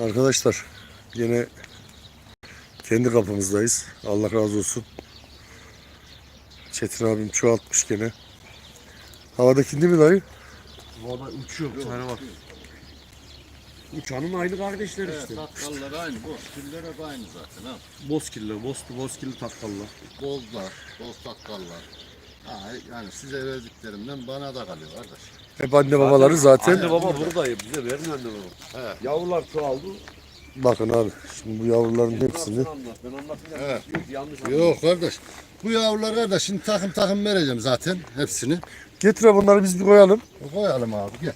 Arkadaşlar yine kendi kapımızdayız. Allah razı olsun. Çetin abim çoğaltmış gene. Havadaki değil mi dayı? Valla uçuyor bir tane bak. Uçanın aynı kardeşleri Evet, işte. takkallar aynı. Bozkiller hep aynı zaten ha. Bozkirli, boz, bozkirli takkallar. Bozlar, boz takkallar. Ha, yani size verdiklerimden bana da kalıyor kardeş. Hep anne babaları zaten. Anne baba buradayım. Bize verin anne baba. Evet. Yavrular çoğaldı. Bakın abi şimdi bu yavruların hepsini anlat. Ben anlatacağım. Evet. Yanlış anlat. Yok kardeş. Bu yavrular kardeş şimdi takım takım vereceğim zaten hepsini. getir abi bunları biz bir koyalım. Koyalım abi gel.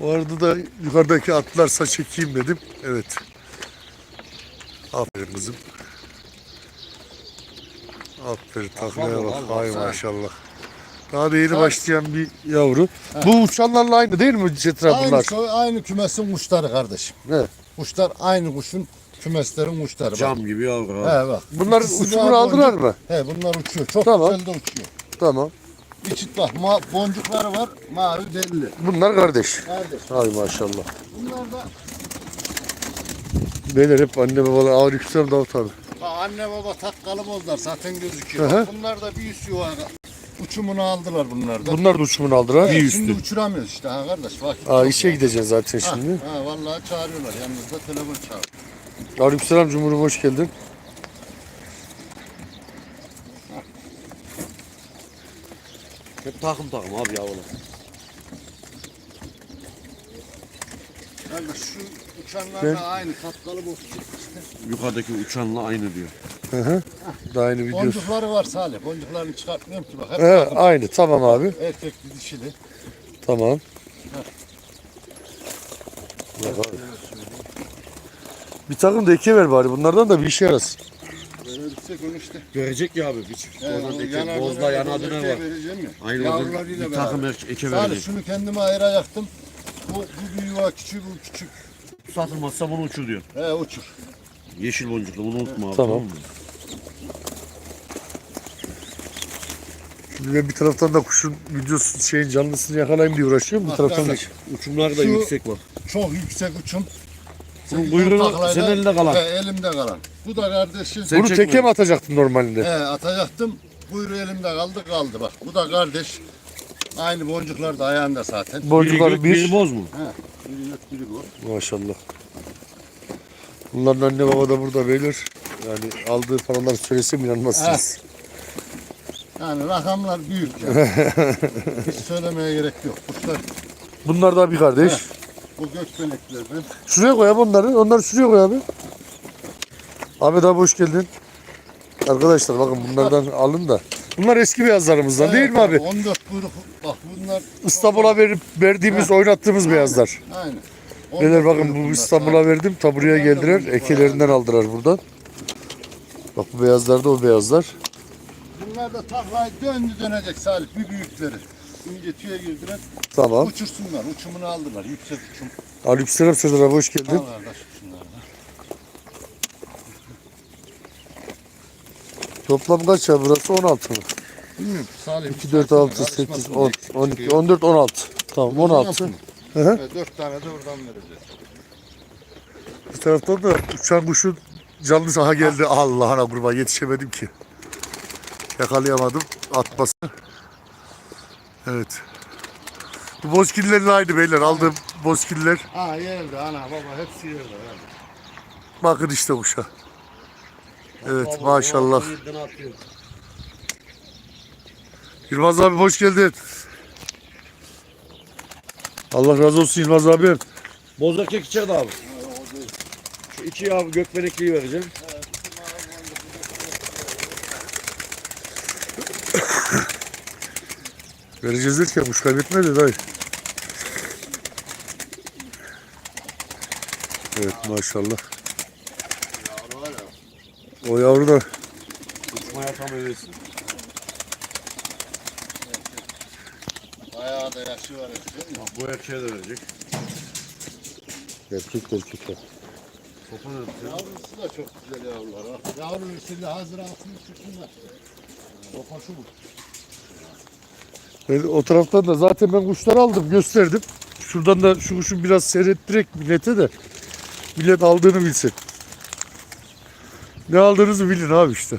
O arada da yukarıdaki atlarsa çekeyim dedim. Evet. Aferin kızım. Aferin taklaya bak. Hay sen. maşallah. Daha da yeni başlayan bir yavru. Bu uçanlarla aynı değil mi Cetra Aynı, bunlar? soy, aynı kümesin kuşları kardeşim. Evet. Kuşlar aynı kuşun kümeslerin kuşları. bak. Cam gibi yavru. He bak. Bunlar İkisi uçumunu aldılar boncuk. mı? He bunlar uçuyor. Çok Tamam. güzel de uçuyor. Tamam. Bir çift bak ma- boncukları var mavi belli. Bunlar kardeş. Kardeş. Hay maşallah. Bunlar da Beyler hep anne babalar ağır yüksel Davut abi. Ha, anne baba takkalı bozlar zaten gözüküyor. Hı hı. Bak, Bunlar da bir üst yuva uçumunu aldılar bunlar da. Bunlar da uçumunu aldılar. Evet, Bir Şimdi üstü. uçuramıyoruz işte ha kardeş bak. Aa işe gideceğiz zaten Ha, şimdi. ha, vallahi çağırıyorlar yanınızda telefon çağır. Aleykümselam Cumhur'um hoş geldin. Hep takım takım abi yavrular. Kardeş şu uçanlar Ben- da aynı takkalı boz işte. Yukarıdaki uçanla aynı diyor. Hı hı. Daha yeni video. Boncukları var Salih. Boncuklarını çıkartmıyorum ki bak. Hep He, takım. aynı tamam abi. Erkekli dişili. Tamam. Bak abi. Bir takım da iki ver bari. Bunlardan da bir işe yarasın. Böyle yüksek onu işte. Görecek ya abi. Bir çift. Evet, Oradan o eke, yanardına bozla yanadına erkeğe var. vereceğim ya. Aynı Yavrularıyla bir takım beraber. er- eke Salih verecek. şunu kendime ayıracaktım. Bu, bu bir yuva küçük, bu küçük. Satılmazsa bunu uçur diyor. He uçur. Yeşil boncuklu bunu unutma abi. Tamam. mı? Ben bir taraftan da kuşun videosu şeyin canlısını yakalayayım diye uğraşıyorum. Bir taraftan da Uçumlar da Şu- yüksek bak. Çok yüksek uçum. Bunun kuyruğu taklayla- senin elinde kalan. He, elimde kalan. Bu da kardeşim. Sen bunu çekme. teke mi atacaktın normalinde? He, atacaktım. Kuyruğu elimde kaldı kaldı bak. Bu da kardeş. Aynı boncuklar da ayağında zaten. Gök, biri bir. boz mu? He, biri yok biri bu. Maşallah. Bunların anne baba da burada beyler. Yani aldığı paraları söylesem inanmazsınız. Yani rakamlar büyük yani. Hiç söylemeye gerek yok. Kuşlar Bunlar da bir kardeş. Heh. bu gökbeneklerden. Şuraya koy abi onları. Onları şuraya koy abi. Ahmet abi hoş geldin. Arkadaşlar bakın bunlardan alın da. Bunlar eski beyazlarımızdan değil mi abi? 14 kuyruk. Bak bunlar. İstanbul'a verip verdiğimiz, oynattığımız beyazlar. Aynen. Beyler 14 bakın kuyruk bu bunlar. İstanbul'a verdim. Da geldiler. Ekelerinden aldılar buradan. Bak bu beyazlar da o beyazlar. Bunlar da taklayı döndü dönecek Salih. Bir büyükleri. İnce tüye girdiler. Tamam. Uçursunlar. Uçumunu aldılar. Yüksek uçum. Aleykümselam Serdar abi hoş geldin. Al kardeş şunları da. Toplam kaç ya burası? 16 mı? Bilmiyorum. Salih. 2, 4, 6, 8, 10, 12, 14, 16. Tamam 16. Hı hı. Evet, 4 tane de oradan vereceğiz. Bir taraftan da uçan kuşun canlı saha geldi. Allah'ına kurban yetişemedim ki. Yakalayamadım atması. Evet. Bu bozkillerin aynı beyler. Aldığım bozkiller. Ha yerde ana baba hepsi yerde. Yani. Bakın işte kuşa. Evet maşallah. Yılmaz abi hoş geldin. Allah razı olsun Yılmaz abi. Boz erkek içeride abi. Şu iki abi gökbenekliği vereceğim. Vereceğiz derken kuş kaybetme de dayı. Evet maşallah. Yavru var ya. O yavru da Uçmaya tam öylesin. Bayağı da yaşı var mi? Bu erkeğe de verecek. erkek erkek. Topa ne yapacağız? Yavrusu da çok güzel yavrular. ha. Yavru şimdi hazır altını çıksınlar. Sopa şu bu. Ben o taraftan da zaten ben kuşları aldım gösterdim. Şuradan da şu kuşu biraz seyrettirek millete de. Millet aldığını bilsin. Ne aldığınızı bilin abi işte.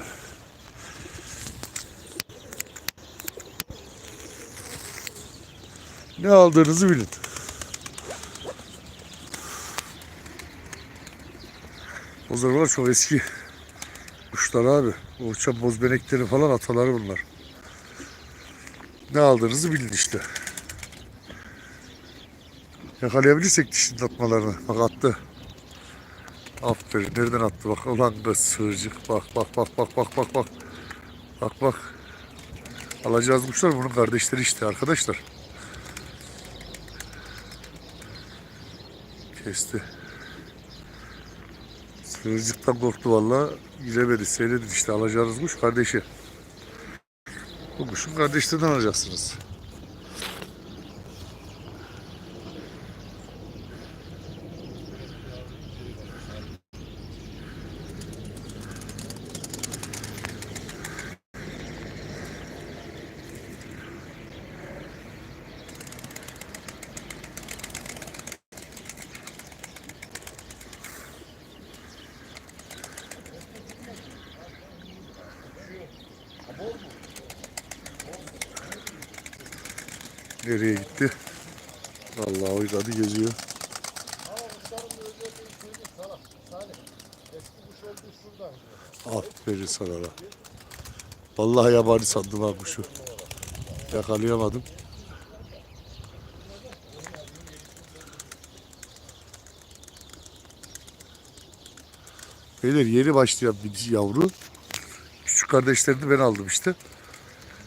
Ne aldığınızı bilin. O zamanlar çok eski kuşlar abi. O uçan bozbenekleri falan ataları bunlar. Ne aldığınızı bilin işte. Yakalayabilirsek dişinin atmalarını. Bak attı. Aferin. Nereden attı bak. Ulan kız sığırcık. Bak bak bak bak bak bak bak. Bak bak. Alacağız kuşlar bunun kardeşleri işte arkadaşlar. Kesti. Sığırcıktan korktu valla. Giremedi. Seyredin işte alacağınız kuş kardeşi. Bu kuşun kardeşlerinden alacaksınız. Nereye gitti? Vallahi oynadı geziyor. Aferin sana lan. Vallahi yabani sandım ha kuşu. Yakalayamadım. Beyler yeni başlayan bir yavru. Küçük kardeşlerini ben aldım işte.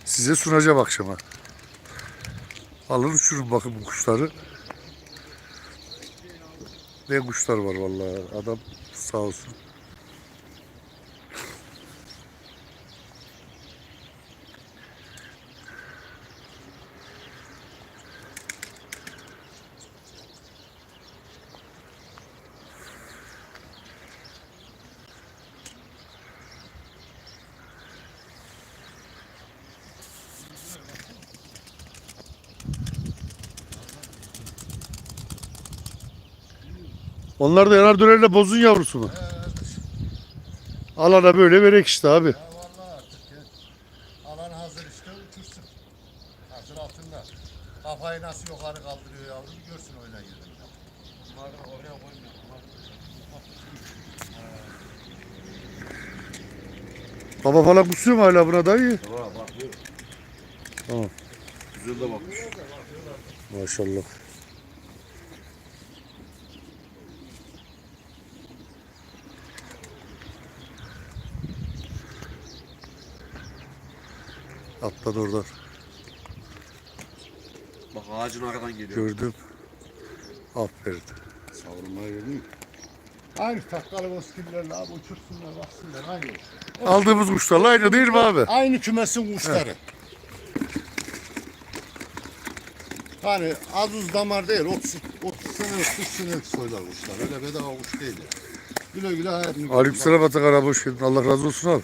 Size sunacağım akşama. Alın uçurun bakın bu kuşları. Ne kuşlar var vallahi adam sağ olsun. Onlar da yanar dönerle bozun yavrusu mu? Alana böyle verek işte abi. Ya vallahi artık ya. Alan hazır işte uçursun. Hazır altında. Kafayı nasıl yukarı kaldırıyor yavrum görsün oyuna girdiğinde. Bunları oraya koymuyor. Baba falan kusuyor mu hala buna dayı? Tamam bakıyorum. Tamam. Güzel de bakmış. Maşallah. Atladı oradan. Bak ağacın arkadan geliyor. Gördüm. Aferin. Savurmayı verdin mi? Aynı takkalı boskillerle abi uçursunlar baksınlar aynı. Aldığımız kuşlarla aynı değil mi abi? Aynı kümesin kuşları. Hani az uz damar değil, 30, 30 senelik, 40 senelik soylar kuşlar. Öyle bedava kuş değil. Güle güle hayatını Aleykümselam Atak abi hoş geldin. Allah razı olsun abi.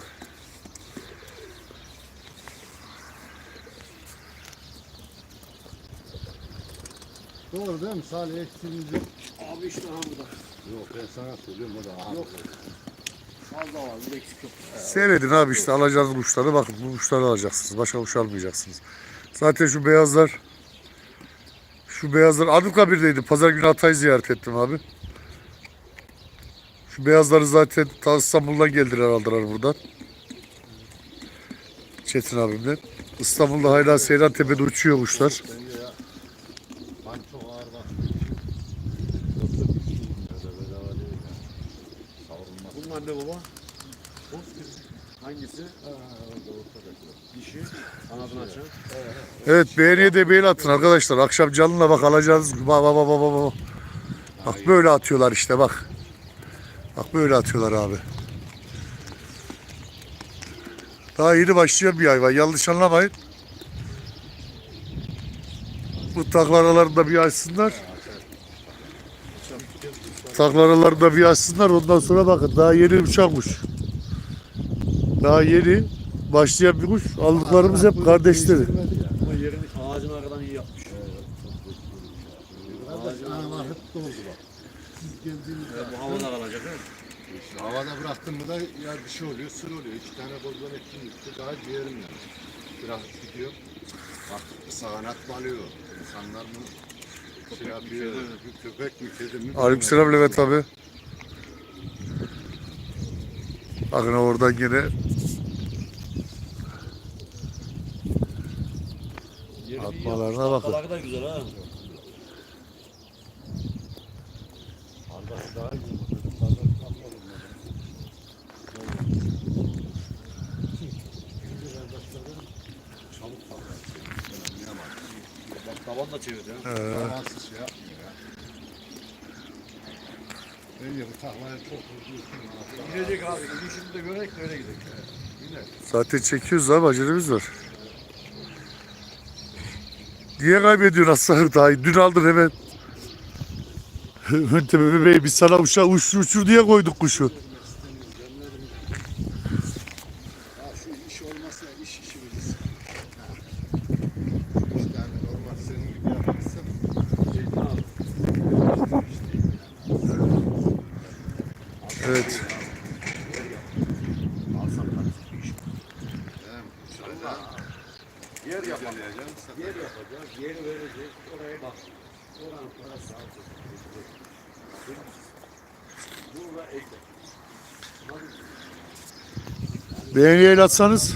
Mi? Salih eksiğimiz yok. Abi işte ha burada. Yok ben sana söylüyorum o da Yok. Az da var bir eksik yok. Seyredin abi işte alacağınız kuşları bakın bu kuşları alacaksınız. Başka kuş almayacaksınız. Zaten şu beyazlar şu beyazlar Anıtkabir'deydim. Pazar günü Hatay'ı ziyaret ettim abi. Şu beyazları zaten ta İstanbul'dan geldiler aldılar buradan. Çetin abimden. İstanbul'da hala Seyran Tepe'de uçuyor kuşlar. Bence ya. Hani çok ağır bak. Bunlar ne baba? Hangisi? Dişi. Anadını açan. Evet beğeniye de beğeni atın arkadaşlar. Akşam canlıla bak alacağınız. Bak bak bak bak bak. Bak böyle atıyorlar işte bak. Bak böyle atıyorlar abi. Daha yeni başlayan bir hayvan. Yanlış anlamayın. Bu taklaralarını da bir açsınlar. Taklaralarını da bir açsınlar. Ondan sonra bakın daha yeni uçakmış. Daha yeni başlayan bir kuş. Aldıklarımız hep kardeşleri. Ama yerini ağacın arkadan iyi yapmış. Analar hep doldu bak. siz geldiğinizde. Bu havada kalacak ha. İşte havada bıraktın mı da ya bir şey oluyor, sır oluyor. İki tane bozdan etkin gitti, daha ciğerim yani. Biraz gidiyor. Bak sağanak balıyor. İnsanlar şey yapıyor, köpek mi, kedi mi? Aleykümselam Levent abi. Bakın oradan yine Atmalarına bakın. Ne kadar güzel ha. Arkası daha iyi. Çocuklardan kapmadım ben. Şimdi kardeşlerim çabuk kalıyor. Da çevirdi ha. Ee, Zamansız şey yapmıyor ya. Bence bu taklaya çok hızlı. Gidecek abi. Gidişini de görerek de öyle. Yine zaten çekiyoruz abi acelemiz var. Niye kaybediyorsun aslanım daha? Dün aldın hemen. Hünteme bebeği biz sana uşağı uçur uçur diye koyduk kuşu. Ya şu iş olmasa iş işi bilirsin. Ha. İşte hani normal senin gibi yapmışsın. Evet. Yer. Sen Yer yapacağız. Yeri vereceğiz. Oraya bak. Oranın parası alacağız. Burada ekmek. Beğeni el atsanız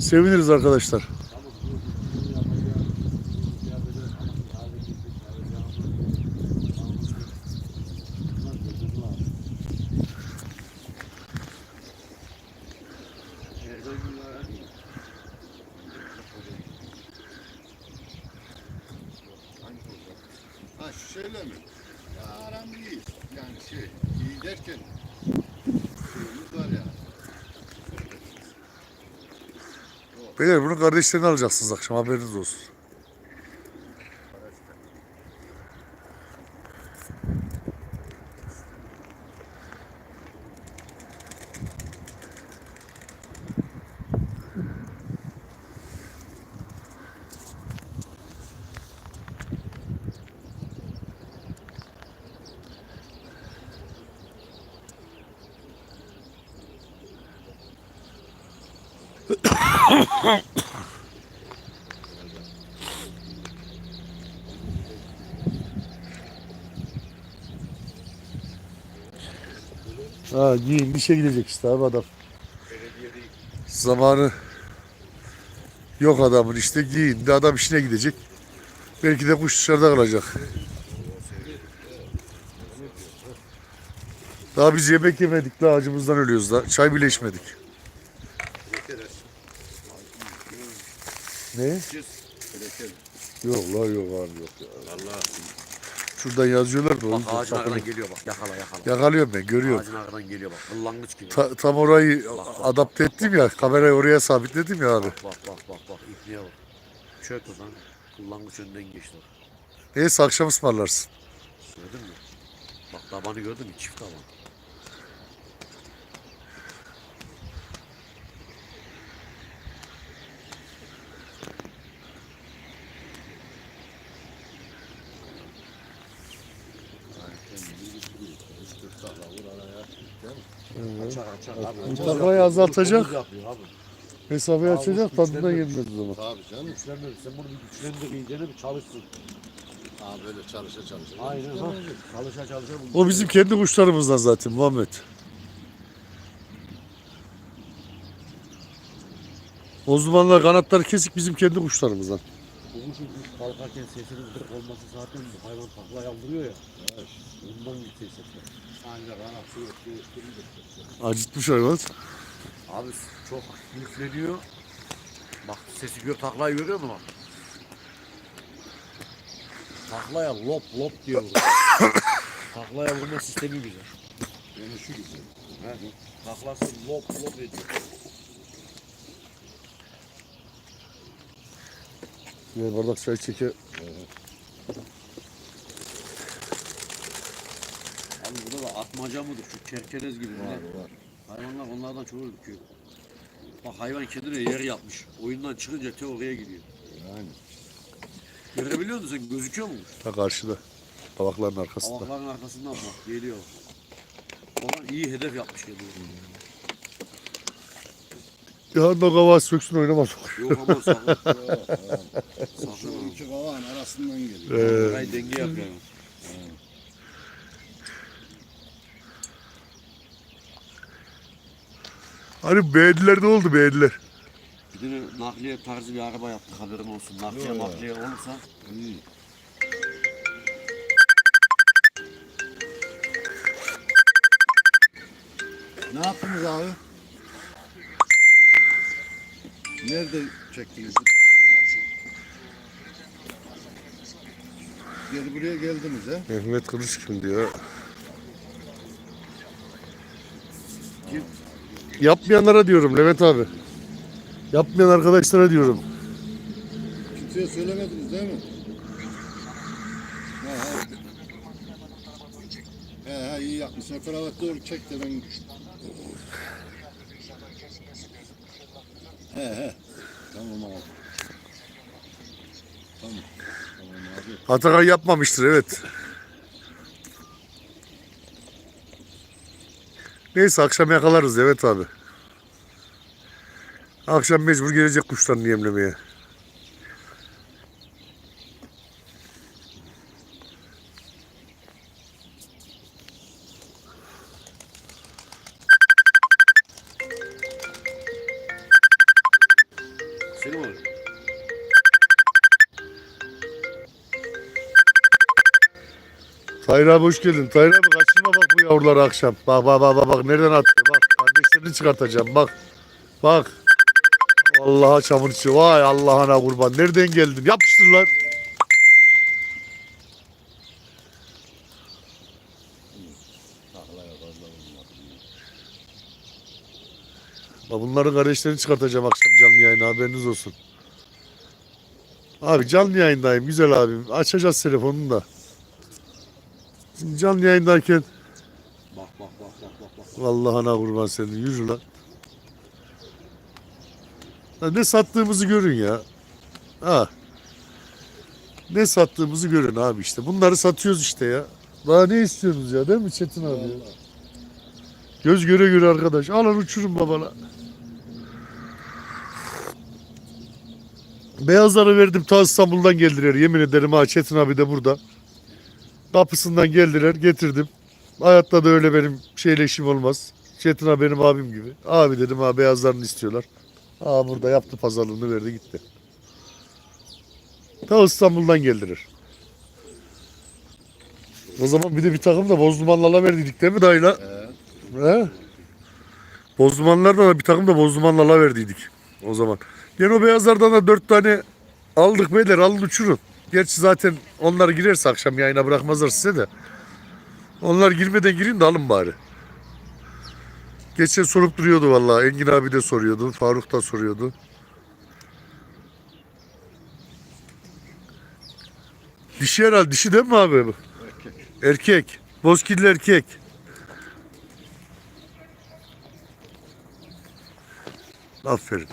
seviniriz arkadaşlar. Hangi olacak? Ha şu şeyle mi? Ya aram iyi. Yani şey iyi derken şeyimiz var ya. Beyler bunun kardeşlerini alacaksınız akşam haberiniz olsun. Giyin bir şey gidecek işte abi adam. Zamanı yok adamın işte giyindi adam işine gidecek. Belki de kuş dışarıda kalacak. Daha biz yemek yemedik la acımızdan ölüyoruz da. Çay bile içmedik. Ne? Yok la yok abi yok ya. Şuradan yazıyorlar da. Bak yüzden ağacın sakın- arkadan geliyor bak. Yakala yakala. Yakalıyorum ben görüyorum. Ağacın arkadan geliyor bak. Kıllanmış gibi. Ta- tam orayı adapte ettim ya. Kamerayı oraya sabitledim ya abi. Bak bak bak bak bak. İpliğe bak. Çök o zaman. Kıllanmış önden geçti. Neyse akşam ısmarlarsın. Gördün mü? Bak tabanı gördün mü? Çift taban. Açar abi. Azaltacak. Abi. Mesafeyi Abi, açacak tadından yenmez o zaman. Tabii canım. Güçlendir. Sen bunu bir güçlendir. iyicene bir çalışsın. Ha böyle çalışa çalışa. Aynen ha. Çalışa çalışa. bu O bizim kendi kuşlarımızdan zaten Muhammed. O zamanlar kanatları kesik bizim kendi kuşlarımızdan. Bu kuşun ilk kalkarken sesinin kırık olması zaten bu hayvan takla yaldırıyor ya. Ondan bir ses yapıyor. Acıtmış hayvan. Abi çok yükleniyor. Bak sesi gör taklayı görüyor musun? Taklaya lop lop diyor. taklaya vurma sistemi güzel. Dönüşü güzel. He. Taklası lop lop ediyor. Bir bardak çay çeke. Abi da atmaca mıdır? Şu kerkerez gibi. Var ne? var. Hayvanlar onlardan çok ürküyor. Bak hayvan kendine yer yapmış. Oyundan çıkınca te oraya gidiyor. Yani. Görebiliyor musun sen? Gözüküyor mu? Ta karşıda. Kavakların arkasında. Avakların arkasından bak geliyor. Ona iyi hedef yapmış geliyor. Yanında kavağı söksün oynamaz. Yok ama sakın. Şu sakın. iki kavağın arasından geliyor. Ee, Burayı denge yapıyor. Hani beğendiler ne oldu beğendiler? Bir de nakliye tarzı bir araba yaptık haberin olsun. Nakliye Yo. makliye olursa İyi. Ne yaptınız abi? Nerede çektiniz? Geri buraya geldiniz he? Mehmet Kılıç kim diyor? Yapmayanlara diyorum Levent abi. Yapmayan arkadaşlara diyorum. Kimseye söylemediniz değil mi? He he. He he iyi yapmışsın. Kravat doğru çek de ben... He he. Tamam abi. Tamam. Tamam abi. Atakan yapmamıştır evet. Neyse akşam yakalarız evet abi. Akşam mecbur gelecek kuşlarını yemlemeye. Tahir abi hoş geldin. Tahir abi bu yavruları akşam. Bak bak bak bak, bak nereden atıyor bak. Kardeşlerini çıkartacağım bak. Bak. Vallahi çamur içi. Vay Allah'ına kurban. Nereden geldin? Yapıştır lan. Bak bunların kardeşlerini çıkartacağım akşam canlı yayına haberiniz olsun. Abi canlı yayındayım güzel abim. Açacağız telefonunu da. Şimdi canlı yayındayken ana kurban senin yürü lan. Ya ne sattığımızı görün ya. Ha. Ne sattığımızı görün abi işte. Bunları satıyoruz işte ya. Daha ne istiyorsunuz ya değil mi Çetin abi? ya? Göz göre göre arkadaş. Alın uçurun babana. Beyazları verdim ta İstanbul'dan geldiler. Yemin ederim ha Çetin abi de burada. Kapısından geldiler getirdim. Hayatta da öyle benim şeyle işim olmaz. Çetin benim abim gibi. Abi dedim ha beyazlarını istiyorlar. Aa burada yaptı pazarlığını verdi gitti. Ta İstanbul'dan geldiler. O zaman bir de bir takım da bozdumanlarla verdiydik değil mi dayıla? He. He? Bozdumanlardan da bir takım da bozdumanlarla verdiydik o zaman. Gene o beyazlardan da dört tane aldık beyler alın uçurun. Gerçi zaten onlar girerse akşam yayına bırakmazlar size de. Onlar girmeden girin de alın bari. Geçen sorup duruyordu vallahi. Engin abi de soruyordu. Faruk da soruyordu. Dişi herhalde. Dişi değil mi abi? bu? Erkek. Erkek. Bozkirli erkek. Aferin.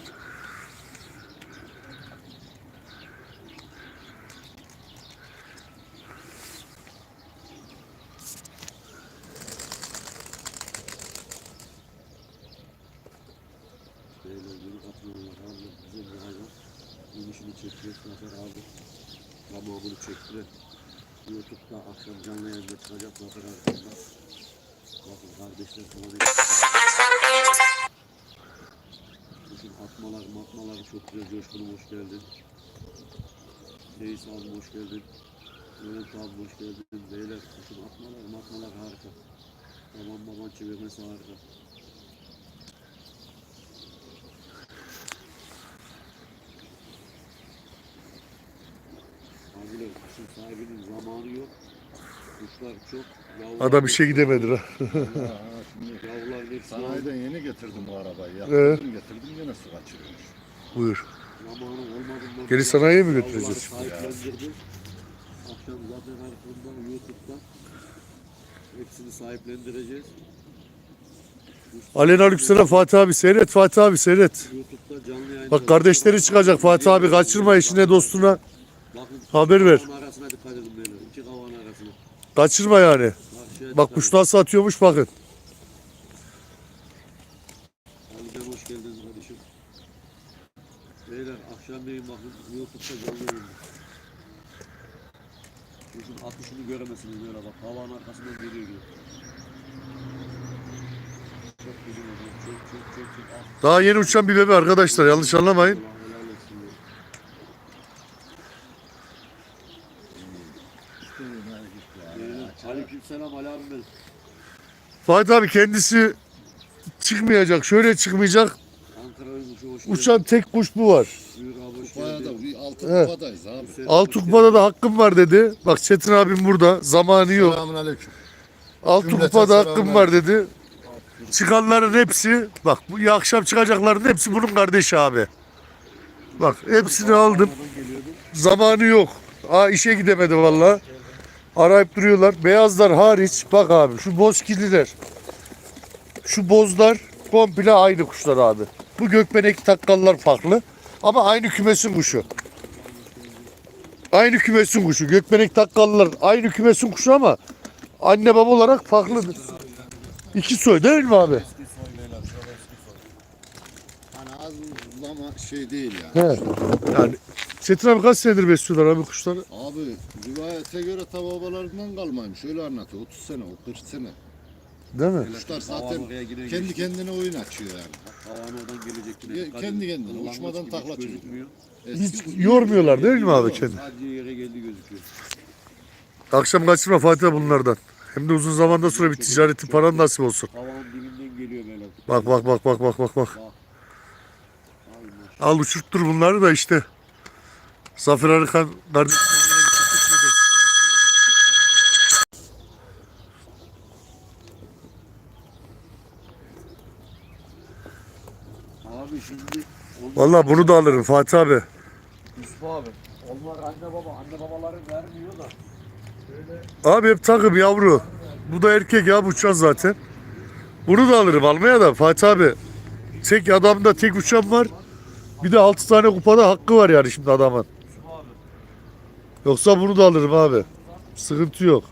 Beyler yeni katılıyorlar abi. Güzel bir hayvan. İnişini çekiyor. Zafer abi. Tamamını çektiler. Youtube'da akşam canlı yayında çıkacak Zafer arkasında. Bakın kardeşler falan Bütün atmalar, matmalar çok güzel. Coşkun'um hoş geldin. Reis abi hoş geldin. Mehmet abi hoş geldin. Beyler bütün atmalar, matmalar harika. Babam baban çevirmesi harika. Abiler kuşun sahibinin zamanı yok. Kuşlar çok. Yavrular Adam işe gidemedi ha. Ha, şimdi Yavrular hepsi sanayiden yeni getirdim bu arabayı. Ee? Yaptırdım getirdim yine su kaçırıyormuş. Buyur. zamanı olmadığından Geri sanayiye mi yavruları götüreceğiz? sahiplendirdi. Akşam zaten arkamda YouTube'da hepsini sahiplendireceğiz. Alen Aleykümselam Fatih abi seyret Fatih abi seyret. YouTube'da canlı yayın. Bak kardeşleri çıkacak Fatih abi kaçırma eşine dostuna haber ver. onun arasına dikkat edin beyler. İki kavan arasına. Kaçırma yani. Bak çıkarın. kuş nasıl atıyormuş bakın. Harbiden hoş geldiniz kardeşim. Beyler akşamleyin bakın YouTube'da canlı yayın. Kuşun atışını göremezsiniz böyle bak. Havanın arkasından geliyor diyor. Çok güzel oldu. Çok çok çok çok. Ah, Daha yeni uçan bir bebe arkadaşlar yanlış anlamayın. Allah helal olsun ya. Beyler, Aleykümselam Ali abim benim. Fatih abi kendisi çıkmayacak. Şöyle çıkmayacak. Uçan tek kuş bu var. Kupaya da geldin. bir altı kupadayız abi. Kupada da hakkım var dedi. Bak Çetin abim burada. Zamanı yok. Selamun aleyküm. Alt Cümleten kupada hakkım selamlar. var dedi. Çıkanların hepsi bak bu iyi akşam çıkacakların hepsi bunun kardeşi abi. Bak hepsini aldım. Zamanı yok. Aa işe gidemedi valla. Arayıp duruyorlar. Beyazlar hariç bak abi şu bozkirliler. Şu bozlar komple aynı kuşlar abi. Bu gökbenek takkallar farklı. Ama aynı kümesin kuşu. Aynı kümesin kuşu. Gökbenek takkallar aynı kümesin kuşu ama anne baba olarak farklıdır. İki soy değil mi abi? Hani az ama şey değil yani. He. Yani Çetin abi kaç senedir besliyorlar abi kuşları? Abi rivayete göre ta babalarından kalmaymış. Öyle anlatıyor. 30 sene, o 40 sene. Değil mi? Kuşlar zaten oraya kendi geçti. kendine oyun açıyor yani. Havan oradan gelecek yine. Dikkat kendi edin. kendine, Kullanmış uçmadan gibi takla gözükmüyor. Hiç Eski- yormuyorlar değil mi abi kendi? Sadece yere geldi gözüküyor. Akşam kaçırma Fatih abi bunlardan. Hem de uzun zamandan sonra bir ticareti paran nasip olsun. Havanın dibinden geliyor böyle. Bak bak bak bak bak bak bak. Ay maşallah. Al uçurttur bunları da işte. Zafer Arıkan kardeşim. Abi şimdi Valla bunu da alırım Fatih abi. Yusuf abi. Onlar anne baba. Anne babaları vermiyor da. Abi hep takım yavru. Bu da erkek ya bu uçan zaten. Bunu da alırım almaya da Fatih abi. Tek adamda tek uçan var. Bir de 6 tane kupada hakkı var yani şimdi adamın. Abi. Yoksa bunu da alırım abi. Sıkıntı yok.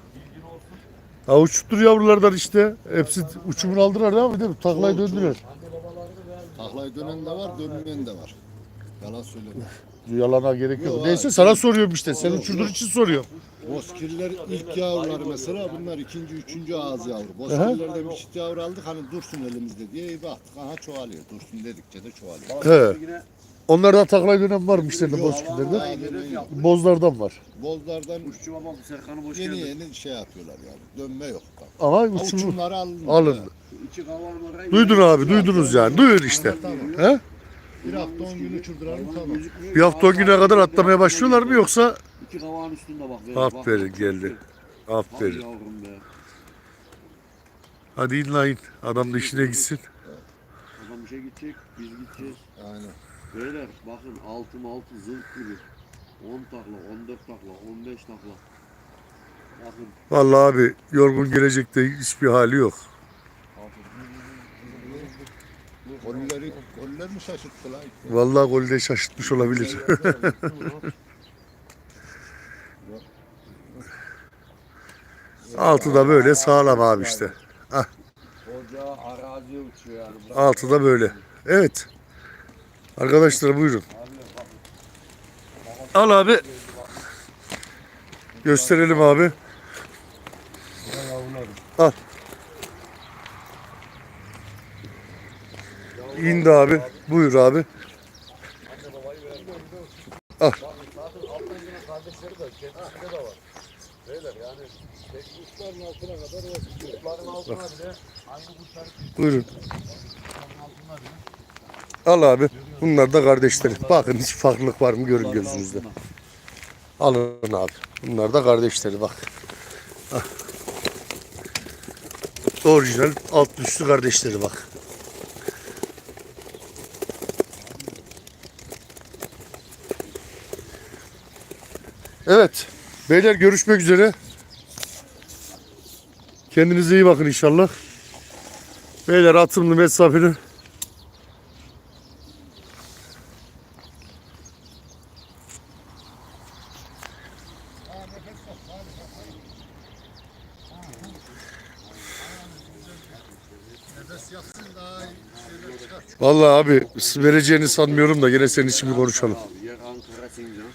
Ha uçuttur yavrulardan işte. Hepsi uçumunu aldılar mi? Değil mi? Taklayı döndüler. Taklayı dönen de var, dönmeyen de var. Yalan söyleme. Yalana gerek yok. Yok Neyse abi. sana soruyorum işte. Sen uçurduğun için soruyorum. Bozkirler ilk yavruları mesela bunlar ikinci, üçüncü ağız yavru. Bozkirlerden bir çift yavru aldık hani dursun elimizde diye iyi baktık. Aha çoğalıyor. Dursun dedikçe de çoğalıyor. He. Yine Onlardan varmış senin Yok, bozkirlerde. Allah'ın görev yapmış. Bozlardan var. Bozlardan Kuşçu babam Serkan'ı boş yeni geldin. yeni şey yapıyorlar yani. Dönme yok. Ama Ha, Uçumları alındı. alındı. İki. Duydun abi duydunuz yani. Duyun işte. He? Bir hafta on gün uçurdular mı tamam. Bir hafta on güne kadar atlamaya başlıyorlar mı yoksa? İki kavan üstünde bak. Bak, Aferin bak, geldi. Aferin. yavrum be. Hadi in lan in. Adam da işine gitsin. Adam işe gidecek. Biz gideceğiz. Aynen. Beyler bakın altım altı zılk gibi. 10 takla, 14 takla, 15 takla. Bakın Vallahi abi yorgun gelecekte hiçbir hali yok. Golleri, goller mi şaşırttı lan? Vallahi golde şaşırtmış olabilir. Altı da böyle sağlam abi işte. Hoca araziye uçuyor yani. Altı da böyle. Evet. Arkadaşlar buyurun. Al abi. Gösterelim abi. Al. İndi abi. Buyur abi. Al. Buyurun. Al abi. Bunlar da kardeşleri. Bakın hiç farklılık var mı görün gözünüzde. Alın abi. Bunlar da kardeşleri bak. Ah. Orijinal alt üstü kardeşleri bak. Evet. Beyler görüşmek üzere. Kendinize iyi bakın inşallah. Beyler atımlı mesafeli. Ses yapsın daha iyi şeyler çıkar. Vallahi abi vereceğini sanmıyorum da gene senin için bir konuşalım. Yer Ankara Sincan.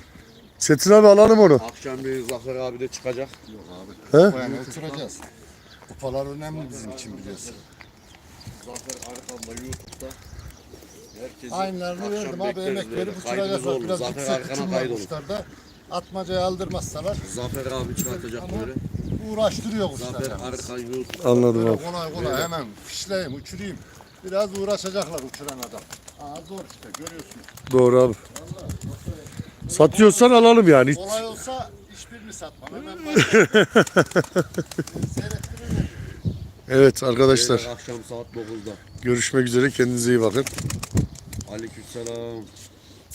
Çetin abi alalım onu. Akşam bir Zafer abi de çıkacak. Yok abi. He? Kupaya ne uçuracağız? Kupalar önemli bizim için biliyorsun. Zafer arkamda YouTube'da. Herkesi Aynılarını verdim abi emek verip uçuracağız. Biraz Zafer arkana kaydolur. Atmacayı aldırmazsalar Zafer abi çıkartacak Ama böyle. uğraştırıyor kuşlar. Zafer arkan YouTube. Anladım Böyle abi. kolay kolay hemen fişleyeyim, uçurayım. Biraz uğraşacaklar uçuran adam. Aa zor işte görüyorsun. Doğru abi. Satıyorsan alalım yani. Hiç- Kolay olsa hiçbirini satmam. Hemen. Evet arkadaşlar Beyler, Akşam saat 9'da. görüşmek üzere kendinize iyi bakın. Aleykümselam.